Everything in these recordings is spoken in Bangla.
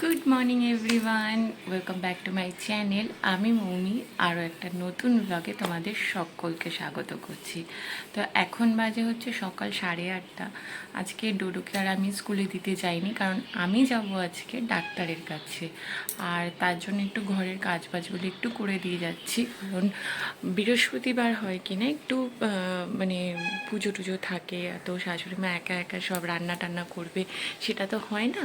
Good morning everyone welcome back to my channel আমি মৌমি আরও একটা নতুন ব্লগে তোমাদের সকলকে স্বাগত করছি। তো এখন বাজে হচ্ছে সকাল সাড়ে আটটা। আজকে ডোডোকে আর আমি স্কুলে দিতে যাইনি, কারণ আমি যাব আজকে ডাক্তারের কাছে। আর তার জন্য একটু ঘরের কাজ বাজগুলো একটু করে দিয়ে যাচ্ছি। কারণ বৃহস্পতিবার হয় কি না একটু মানে পুজো টুজো থাকে, তো শাশুড়ি মা একা একা সব রান্না টান্না করবে, সেটা তো হয় না।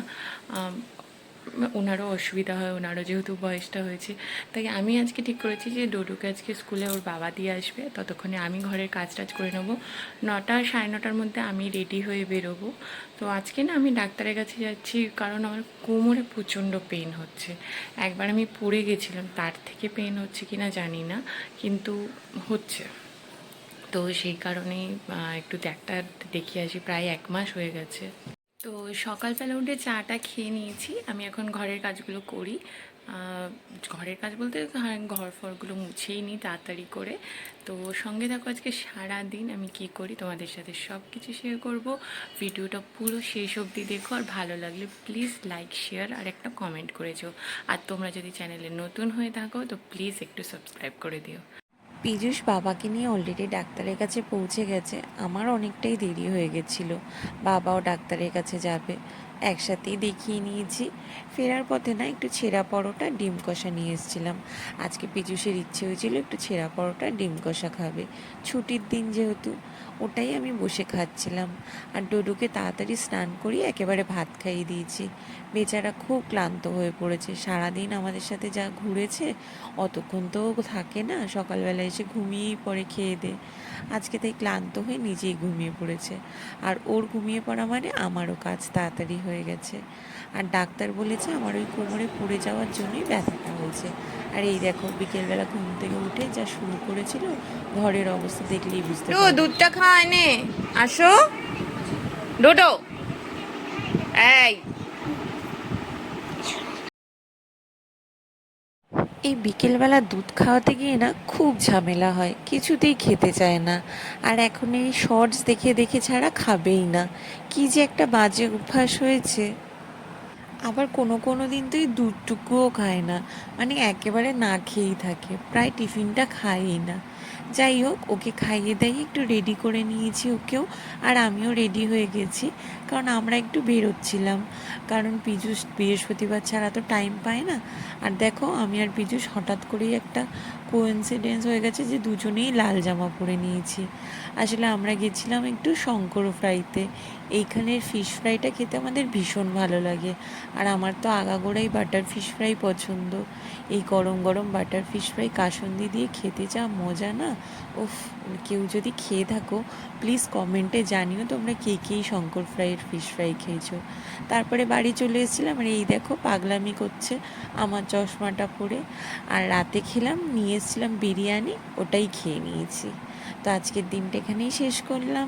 ওনারও অসুবিধা হয়, ওনারও যেহেতু বয়সটা হয়েছে। তাই আমি আজকে ঠিক করেছি যে ডোডোকে আজকে স্কুলে ওর বাবা দিয়ে আসবে, ততক্ষণে আমি ঘরের কাজ টাজ করে নেব। নটা, সাড়ে নটার মধ্যে আমি রেডি হয়ে বেরোবো। তো আজকে না আমি ডাক্তারের কাছে যাচ্ছি, কারণ আমার কোমরে প্রচণ্ড পেন হচ্ছে। একবার আমি পড়ে গেছিলাম, তার থেকে পেন হচ্ছে কি না জানি না, কিন্তু হচ্ছে। তো সেই কারণেই একটু ডাক্তার দেখিয়ে আসি, প্রায় এক মাস হয়ে গেছে। তো সকালবেলা উঠে চাটা খেয়ে নিয়েছি। আমি এখন ঘরের কাজগুলো করি। ঘরের কাজ বলতে হ্যাঁ, ঘর ফরগুলো মুছেই নিই তাড়াতাড়ি করে। তো সঙ্গে থাকো আজকে সারা দিন আমি কি করি তোমাদের সাথে সব কিছু শেয়ার করব। ভিডিওটা পুরো শেষ অবধি দেখো আর ভালো লাগলে প্লিজ লাইক শেয়ার আর একটা কমেন্ট করেছ। আর তোমরা যদি চ্যানেলে নতুন হয়ে থাকো তো প্লিজ একটু সাবস্ক্রাইব করে দিও। পীযূষ বাবাকে নিয়ে অলরেডি ডাক্তারের কাছে পৌঁছে গেছে। আমার অনেকটাই দেরি হয়ে গেছিল। বাবাও ডাক্তারের কাছে যাবে। একসাথেই দেখিয়ে নিয়েছি। ফেরার পথে না একটু ছেঁড়া পরোটা, ডিম কষা নিয়ে এসেছিলাম। আজকে পীযূষের ইচ্ছে হয়েছিল একটু ছেঁড়া পরোটা, ডিম কষা খাবে। ছুটির দিন যেহেতু, ওটাই আমি বসে খাচ্ছিলাম। আর ডোডুকে তাড়াতাড়ি স্নান করিয়ে একেবারে ভাত খাইয়ে দিয়েছি। বেচারা খুব ক্লান্ত হয়ে পড়েছে। সারাদিন আমাদের সাথে যা ঘুরেছে, অতক্ষণ তো থাকে না, সকালবেলা এসে ঘুমিয়েই পরে খেয়ে দে। আজকে তাই ক্লান্ত হয়ে নিজেই ঘুমিয়ে পড়েছে। আর ওর ঘুমিয়ে পড়া মানে আমারও কাজ তাড়াতাড়ি হয়ে গেছে। আর ডাক্তার বলেছে আমার ওই কোমরে পড়ে যাওয়ার জন্যই ব্যথাটা হয়েছে। আর এই দেখো বিকেলবেলা ঘুম থেকে উঠে যা শুরু করেছিল ঘরের অবস্থা দেখলেই বুঝতে দুধটা খাওয়ায় নে আসো। ডোডো। এই। এই বিকেলবেলা দুধ খাওয়াতে গিয়ে না খুব ঝামেলা হয়, কিছুতেই খেতে চায় না। আর এখন এই শর্টস দেখে দেখে ছাড়া খাবেই না। কি যে একটা বাজে অভ্যাস হয়েছে। আবার কোনো কোনো দিন তো এই দুধটুকুও খায় না। মানে একেবারে না খেয়েই থাকে, প্রায় টিফিনটা খায়ই না। যাই হোক, ওকে খাইয়ে দেয় একটু রেডি করে নিয়েছি ওকেও, আর আমিও রেডি হয়ে গেছি, কারণ আমরা একটু বেরোচ্ছিলাম, কারণ পিজুষ বৃহস্পতিবার ছাড়া তো টাইম পায় না, আর দেখো আমি আর পিজুষ হঠাৎ করেই একটা কোইন্সিডেন্স হয়ে গেছে যে দুজনেই লাল জামা পরে নিয়েছি। আসলে আমরা গেছিলাম একটু শঙ্কর ফ্রাইতে এইখানের ফিশ ফ্রাইটা খেতে আমাদের ভীষণ ভালো লাগে। আর আমার তো আগাগোড়াই বাটার ফিশ ফ্রাই পছন্দ। এই গরম গরম বাটার ফিশ ফ্রাই কাসন্দি দিয়ে খেতে যা মজা না। উফ, কেউ যদি খেয়ে থাকো প্লিজ কমেন্টে জানিও তোমরা কে কেই শঙ্কর ফ্রাইয়ের ফিশ ফ্রাই খেয়েছো। তারপরে বাড়ি চলে এসেছিলাম আর এই দেখো পাগলামি করছে আমার চশমাটা পরে। আর রাতে খেলাম, নিয়ে এসেছিলাম বিরিয়ানি ওটাই খেয়ে নিয়েছি। তো আজকের দিনটা এখানেই শেষ করলাম।